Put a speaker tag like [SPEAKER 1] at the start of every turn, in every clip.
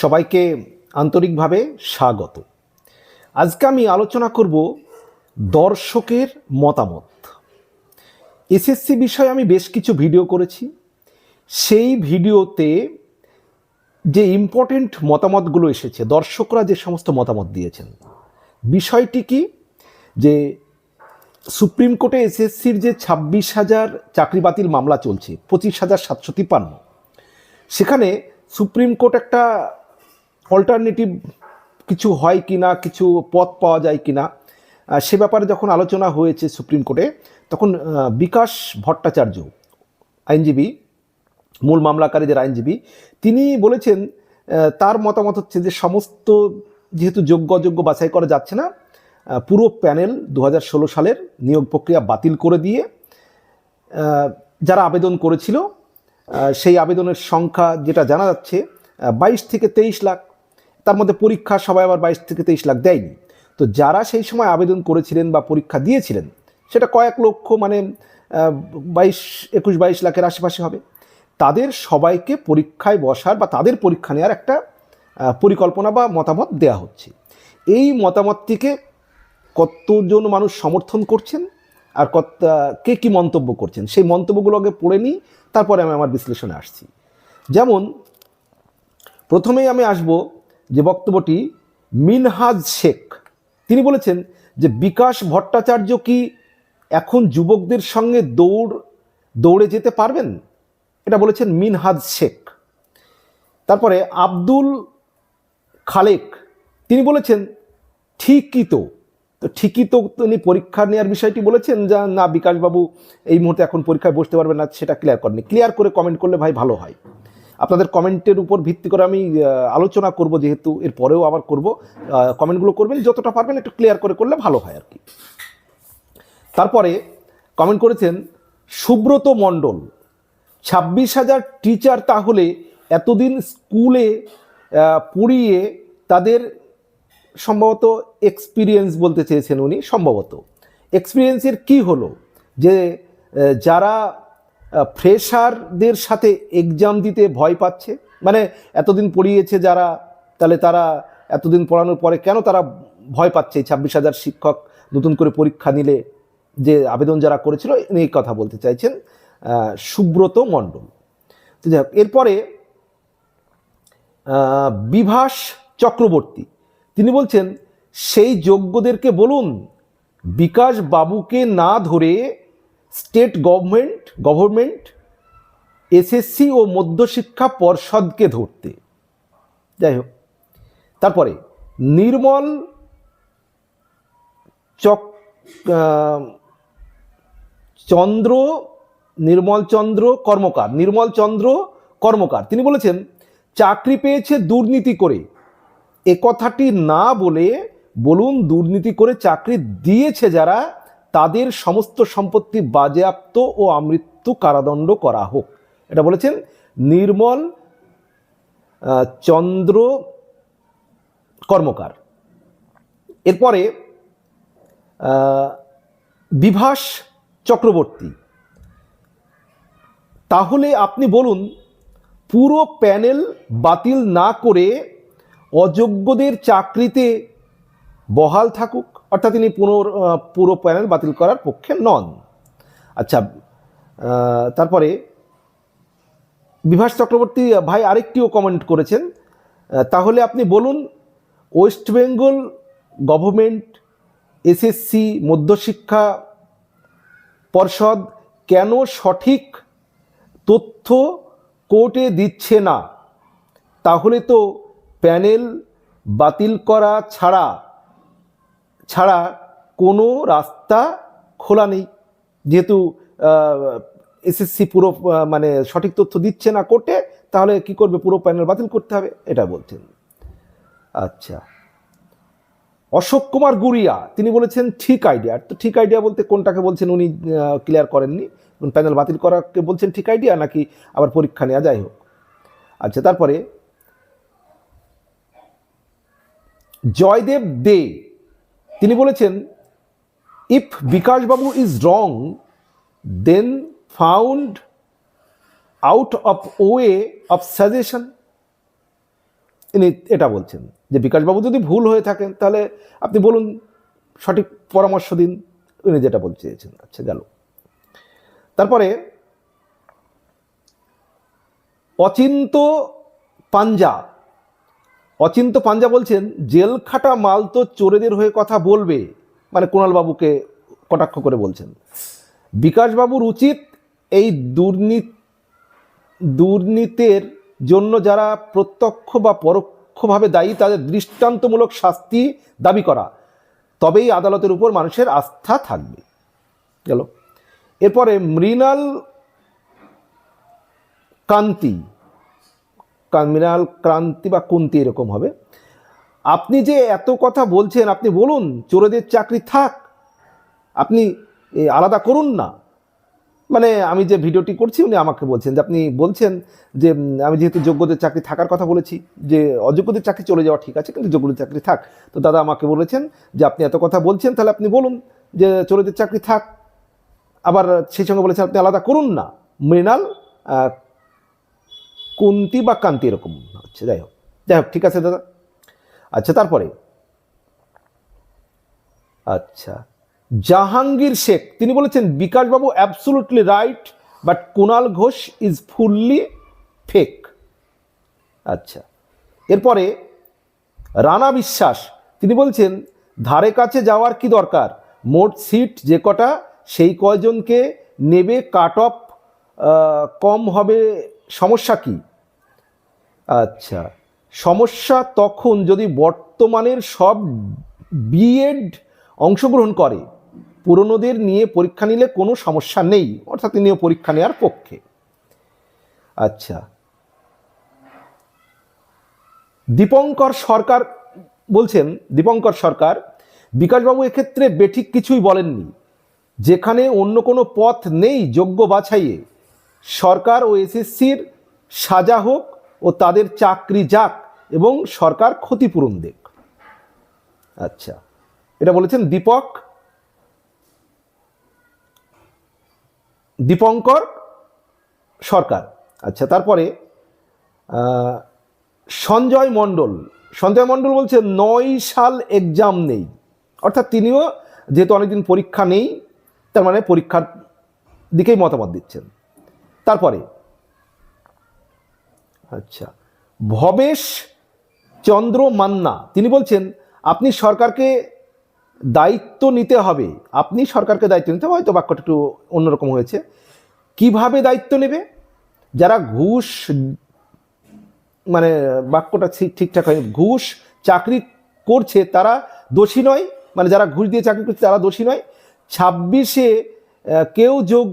[SPEAKER 1] সবাইকে আন্তরিকভাবে স্বাগত। আজকে আমি আলোচনা করব দর্শকের মতামত। এসএসসি বিষয়ে আমি বেশ কিছু ভিডিও করেছি। সেই ভিডিওতে যে ইম্পর্টেন্ট মতামতগুলো এসেছে, দর্শকরা যে সমস্ত মতামত দিয়েছেন, বিষয়টি কি? যে সুপ্রিম কোর্টে এসএসসির যে ছাব্বিশ হাজার চাকরি বাতিল মামলা চলছে, পঁচিশ হাজার সাতশো তিপ্পান্ন, সেখানে সুপ্রিম কোর্ট একটা অল্টারনেটিভ কিছু হয় কি না কিছু পথ পাওয়া যায় কি না সে ব্যাপারে যখন আলোচনা হয়েছে সুপ্রিম কোর্টে, তখন বিকাশ ভট্টাচার্য, আইনজীবী, মূল মামলাকারীদের আইনজীবী, তিনি বলেছেন তার মতামত হচ্ছে যে সমস্ত যেহেতু যোগ্য অযোগ্য বাছাই করা যাচ্ছে না পুরো প্যানেল দু হাজার ষোলো সালের নিয়োগ প্রক্রিয়া বাতিল করে দিয়ে যারা আবেদন করেছিল সেই আবেদনের সংখ্যা যেটা জানা যাচ্ছে বাইশ থেকে তেইশ লাখ তার মধ্যে পরীক্ষা সবাই আবার বাইশ থেকে তেইশ লাখ দেয়নি। তো যারা সেই সময় আবেদন করেছিলেন বা পরীক্ষা দিয়েছিলেন, সেটা কয়েক লক্ষ মানে বাইশ, একুশ, বাইশ লাখের আশেপাশে হবে। তাদের সবাইকে পরীক্ষায় বসার বা তাদের পরীক্ষা নেওয়ার একটা পরিকল্পনা বা মতামত দেয়া হচ্ছে। এই মতামতটিকে কতজন মানুষ সমর্থন করছেন আর কত কে কী মন্তব্য করছেন, সেই মন্তব্যগুলো আগে পড়ে নিই, তারপরে আমি আমার বিশ্লেষণে আসছি। যেমন, প্রথমেই আমি আসব যে বক্তব্যটি মিনহাজ শেখ, তিনি বলেছেন যে বিকাশ ভট্টাচার্য কি এখন যুবকদের সঙ্গে দৌড়, দৌড়ে যেতে পারবেন? এটা বলেছেন মিনহাজ শেখ। তারপরে আব্দুল খালেক, তিনি বলেছেন, ঠিকই তো। তো ঠিকই তো তিনি পরীক্ষা নেওয়ার বিষয়টি বলেছেন যা, না, বিকাশবাবু, এই মুহূর্তে এখন পরীক্ষায় বসতে পারবেন না, সেটা ক্লিয়ার করেনি ক্লিয়ার করে কমেন্ট করলে ভাই ভালো হয়। আপনাদের কমেন্টের উপর ভিত্তি করে আমি আলোচনা করব যেহেতু এর পরেও আবার করব। কমেন্টগুলো করবেন, যতটা পারবেন একটু ক্লিয়ার করে করলে ভালো হয় আর কি। তারপরে কমেন্ট করেছেন, সুব্রত মণ্ডল, ছাব্বিশ হাজার টিচার তাহলে এতদিন স্কুলে পড়িয়ে তাদের সম্ভবত এক্সপিরিয়েন্স বলতে চেয়েছেন উনি, সম্ভবত। এক্সপিরিয়েন্সের কি হলো? যে যারা ফ্রেশারদের সাথে এক্সাম দিতে ভয় পাচ্ছে। মানে এতদিন পড়িয়েছে যারা তাহলে তারা এতদিন পড়ানোর পরে কেন তারা ভয় পাচ্ছে? এই ছাব্বিশ হাজার শিক্ষক নতুন করে পরীক্ষা নিলে যে আবেদন যারা করেছিল এই কথা বলতে চাইছেন সুব্রত মণ্ডল। তো যাই হোক, এরপরে বিভাস চক্রবর্তী। তিনি বলছেন সেই যোগ্যদেরকে বলুন বিকাশ বাবুকে না ধরে স্টেট গভর্নমেন্ট গভর্নমেন্ট, এসএসসি ও মধ্যশিক্ষা পর্ষদকে ধরতে। যাই হোক, তারপরে নির্মল চক চন্দ্র, নির্মল চন্দ্র কর্মকার, নির্মল চন্দ্র কর্মকার। তিনি বলেছেন, চাকরি পেয়েছে দুর্নীতি করে। এ কথাটি না বলে বলুন দুর্নীতি করে চাকরি দিয়েছে যারা তাদের সমস্ত সম্পত্তি বাজেয়াপ্ত ও আমৃত্যু কারাদণ্ড করা হোক। এটা বলেছেন নির্মল চন্দ্র কর্মকার। এরপরে বিভাস চক্রবর্তী। তাহলে আপনি বলুন, পুরো প্যানেল বাতিল না করে অযোগ্যদের চাকরিতে বহাল থাকুক, অর্থাৎ তিনি পুনর পুরো প্যানেল বাতিল করার পক্ষে নন। আচ্ছা তারপরে বিভাস চক্রবর্তী ভাই আরেকটিও কমেন্ট করেছেন। তাহলে আপনি বলুন, ওয়েস্ট বেঙ্গল গভর্নমেন্ট, এসএসসি, মধ্যশিক্ষা পর্ষদ কেন সঠিক তথ্য কোর্টে দিচ্ছে না? তাহলে তো প্যানেল বাতিল করা ছাড়া ছাড়া কোনো রাস্তা খোলা নেই। যেহেতু এসএসসি পুরো মানে সঠিক তথ্য দিচ্ছে না কোর্টে, তাহলে কি করবে? পুরো প্যানেল বাতিল করতে হবে, এটা বলছেন। আচ্ছা। অশোক কুমার গুড়িয়া, তিনি বলেছেন, ঠিক আইডিয়া তো ঠিক আইডিয়া বলতে কোনটাকে বলছেন উনি ক্লিয়ার করেননি। প্যানেল বাতিল করাকে বলছেন, ঠিক আইডিয়া নাকি আবার পরীক্ষা নেওয়া, যাই হোক। আচ্ছা তারপরে, জয়দেব দে তিনি বলেছেন if বিকাশবাবু is wrong then found out of way of suggestion তিনি এটা বলছেন, যে বিকাশবাবু যদি ভুল হয়ে থাকেন, তাহলে আপনি বলুন, সঠিক পরামর্শ দিন, উনি যেটা বলতে চেয়েছেন আচ্ছা গেল। তারপরে অচিন্ত পাঞ্জা অচিন্ত পাঞ্জা বলছেন, জেল খাটা মাল তো চোরেদের হয়ে কথা বলবে। মানে কুণালবাবুকে কটাক্ষ করে বলছেন। বিকাশবাবুর উচিত এই দুর্নীতি দুর্নীতির জন্য যারা প্রত্যক্ষ বা পরোক্ষভাবে দায়ী, তাদের দৃষ্টান্তমূলক শাস্তি দাবি করা। তবেই আদালতের উপর মানুষের আস্থা থাকবে। গেল। এরপরে মৃণাল কান্তি। মৃণাল ক্রান্তি বা কুন্তি এরকম হবে। আপনি যে এত কথা বলছেন, আপনি বলুন, চোরেদের চাকরি থাক, আপনি আলাদা করুন না। মানে আমি যে ভিডিওটি করছি, উনি আমাকে বলছেন যে, আপনি বলছেন যে আমি যেহেতু যোগ্যদের চাকরি থাকার কথা বলেছি, যে অযোগ্যদের চাকরি চলে যাওয়া ঠিক আছে, কিন্তু যোগ্যদের চাকরি থাক। তো দাদা আমাকে বলেছেন যে, আপনি এত কথা বলছেন, তাহলে আপনি বলুন যে, চোরেদের চাকরি থাক। আবার সেই সঙ্গে বলেছেন, আপনি আলাদা করুন না। মৃণাল কুন্তি বা কান্তি এরকম হচ্ছে। যাই হোক যাই হোক, ঠিক আছে দাদা? আচ্ছা তারপরে। আচ্ছা জাহাঙ্গীর শেখ, তিনি বলেছেন, বিকাশবাবু absolutely right but Kunal Ghosh is fully fake আচ্ছা এরপরে রানা বিশ্বাস, তিনি বলছেন, ধারে কাছে যাওয়ার কি দরকার? মোট সিট যে কটা, সেই কয়জনকে নেবে? কাট অফ কম হবে সমস্যা কি? আচ্ছা সমস্যা তখন যদি বর্তমানের সব বিএড অংশগ্রহণ করে, পুরনোদের নিয়ে পরীক্ষা নিলে কোনো সমস্যা নেই, অর্থাৎ তিনিও পরীক্ষা নেওয়ার পক্ষে। আচ্ছা দীপঙ্কর সরকার বলছেন, দীপঙ্কর সরকার, বিকাশবাবু এক্ষেত্রে বেঠিক কিছুই বলেননি। যেখানে অন্য কোনো পথ নেই যোগ্য বাছাইয়ে। সরকার ও এসএসসির সাজা হোক ও তাদের চাকরি যাক এবং সরকার ক্ষতিপূরণ দেখ আচ্ছা এটা বলেছেন দীপক। দীপঙ্কর সরকার। আচ্ছা তারপরে সঞ্জয় মণ্ডল। সঞ্জয় মণ্ডল বলছে, নয় সাল এক্সাম নেই। অর্থাৎ তিনিও যেহেতু অনেকদিন পরীক্ষা নেই, তার মানে পরীক্ষার দিকেই মতামত দিচ্ছেন। তারপরে? আচ্ছা। ভবেশ চন্দ্র মান্না, তিনি বলছেন, আপনি সরকারকে দায়িত্ব নিতে হবে। আপনি সরকারকে দায়িত্ব নিতে হবে, হয়তো বাক্যটা একটু অন্যরকম হয়েছে। কীভাবে দায়িত্ব নেবে? যারা ঘুষ মানে বাক্যটা ঠিক, ঠিকঠাক হয়নি, ঘুষ চাকরি করছে তারা দোষী নয় মানে যারা ঘুষ দিয়ে চাকরি করছে তারা দোষী নয়। ছাব্বিশে কেউ যোগ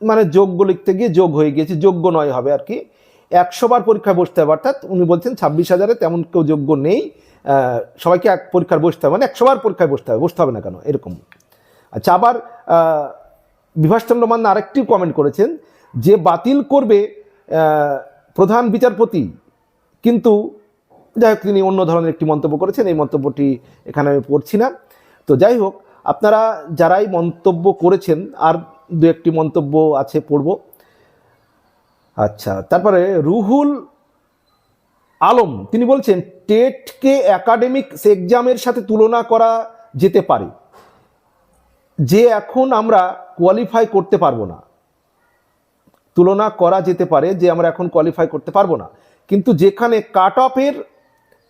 [SPEAKER 1] মানে যোগ্য লিখতে গিয়ে যোগ হয়ে গিয়েছে যোগ্য নয় হবে আর কি। একশো বার পরীক্ষায় বসতে হবে অর্থাৎ উনি বলছেন ছাব্বিশ হাজারে তেমন কেউ যোগ্য নেই সবাইকে এক পরীক্ষার বসতে হবে মানে একশো বার পরীক্ষায় বসতে হবে বসতে হবে না কেন এরকম। আচ্ছা আবার আহ, বিভাসচন্দ্র মান্না আরেকটি কমেন্ট করেছেন যে বাতিল করবে প্রধান বিচারপতি কিন্তু যাই হোক তিনি অন্য ধরনের একটি মন্তব্য করেছেন এই মন্তব্যটি এখানে আমি পড়ছি না। তো যাই হোক আপনারা যারাই মন্তব্য করেছেন আর দু একটি মন্তব্য আছে, পড়ব। আচ্ছা তারপরে রুহুল আলম, তিনি বলছেন, টেটকে একাডেমিক এক্সামের সাথে তুলনা করা যেতে পারে, যে এখন আমরা কোয়ালিফাই করতে পারব না। তুলনা করা যেতে পারে যে আমরা এখন কোয়ালিফাই করতে পারব না। কিন্তু যেখানে কাট অফের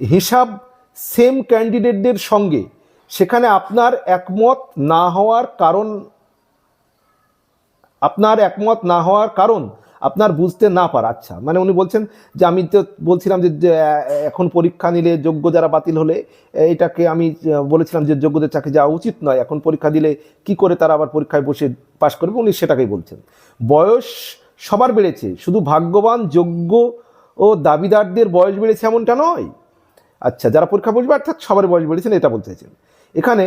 [SPEAKER 1] হিসাব সেম ক্যান্ডিডেটদের সঙ্গে, সেখানে আপনার একমত না হওয়ার কারণ আপনার একমত না হওয়ার কারণ আপনার বুঝতে না পারা। আচ্ছা মানে উনি বলছেন যে আমি তো বলছিলাম যে এখন পরীক্ষা নিলে যোগ্য যারা বাতিল হলে এটাকে আমি বলেছিলাম যে যোগ্যদের চাকরি যাওয়া উচিত নয়। এখন পরীক্ষা দিলে কি করে তারা আবার পরীক্ষায় বসে পাশ করবে? উনি সেটাকেই বলছেন। বয়স সবার বেড়েছে, শুধু ভাগ্যবান, যোগ্য ও দাবিদারদের বয়স বেড়েছে এমনটা নয়। আচ্ছা যারা পরীক্ষা বসবে, অর্থাৎ সবার বয়স বেড়েছেন এটা বলতে চাইছেন। এখানে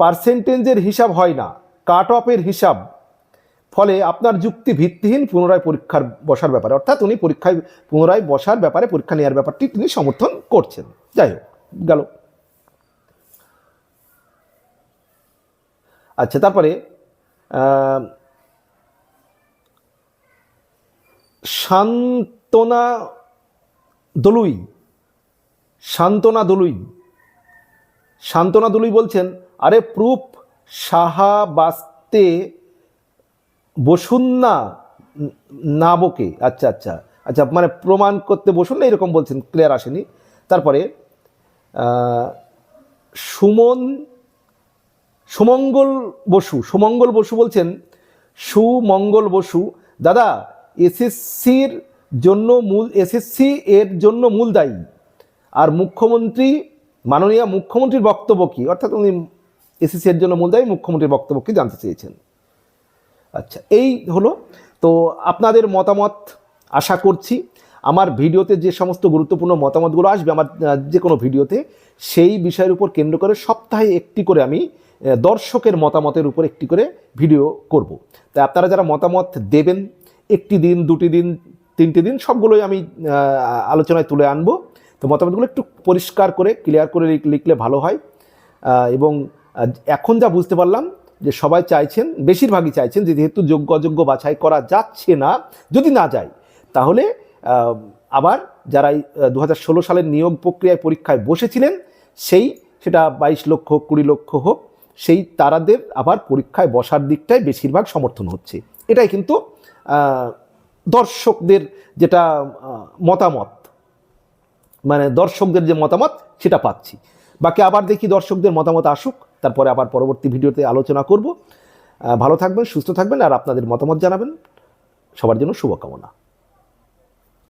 [SPEAKER 1] পার্সেন্টেজের হিসাব হয় না কাট অফের হিসাব ফলে আপনার যুক্তি ভিত্তিহীন পুনরায় পরীক্ষার বসার ব্যাপারে, অর্থাৎ উনি পরীক্ষায় পুনরায় বসার ব্যাপারে, পরীক্ষা নেওয়ার ব্যাপারটি তিনি সমর্থন করছেন। যাই হোক, গেল। আচ্ছা তারপরে শান্তনা দলুই শান্তনা দলুই শান্তনা দলুই বলছেন, আরে প্রুফ সাহা বাস্তে বসুন না ন- না বকে আচ্ছা আচ্ছা আচ্ছা মানে প্রমাণ করতে বসুন না, এরকম বলছেন ক্লিয়ার আসেনি। তারপরে সুমন, সুমঙ্গল বসু সুমঙ্গল বসু বলছেন, সুমঙ্গল বসু, দাদা, এসএসসির জন্য মূল, এসএসসি এর জন্য মূল দায়ী। আর মুখ্যমন্ত্রী, মাননীয় মুখ্যমন্ত্রীর বক্তব্য কী? অর্থাৎ উনি এসএসসি এর জন্য মূল দায়ী, মুখ্যমন্ত্রীর বক্তব্য কি জানতে চেয়েছেন? আচ্ছা এই হলো। তো আপনাদের মতামত আশা করছি। আমার ভিডিওতে যে সমস্ত গুরুত্বপূর্ণ মতামতগুলো আসবে, আমার যে কোনো ভিডিওতে, সেই বিষয়ের উপর কেন্দ্র করে সপ্তাহে একটি করে আমি দর্শকের মতামতের উপর একটি করে ভিডিও করব। তাই আপনারা যারা মতামত দেবেন, একটি দিন, দুটি দিন, তিনটি দিন, সবগুলোই আমি আলোচনায় তুলে আনব। তো মতামতগুলো একটু পরিষ্কার করে ক্লিয়ার করে লিখ- লিখলে ভালো হয়। এবং এখন যা বুঝতে পারলাম যে সবাই চাইছেন, বেশিরভাগই চাইছেন যে যেহেতু যোগ্য অযোগ্য বাছাই করা যাচ্ছে না, যদি না যায়, তাহলে আবার যারা দু হাজার ষোলো সালের নিয়োগ প্রক্রিয়ায় পরীক্ষায় বসেছিলেন, সেই সেটা বাইশ লক্ষ হোক কুড়ি লক্ষ হোক, সেই তারাদের আবার পরীক্ষায় বসার দিকটাই বেশিরভাগ সমর্থন হচ্ছে। এটাই কিন্তু দর্শকদের যেটা মতামত। মানে দর্শকদের যে মতামত, সেটা পাচ্ছি। বাকি আবার দেখি দর্শকদের মতামত আসুক, তারপরে আবার পরবর্তী ভিডিওতে আলোচনা করব। ভালো থাকবেন, সুস্থ থাকবেন, আর আপনাদের মতামত জানাবেন। সবার জন্য শুভকামনা।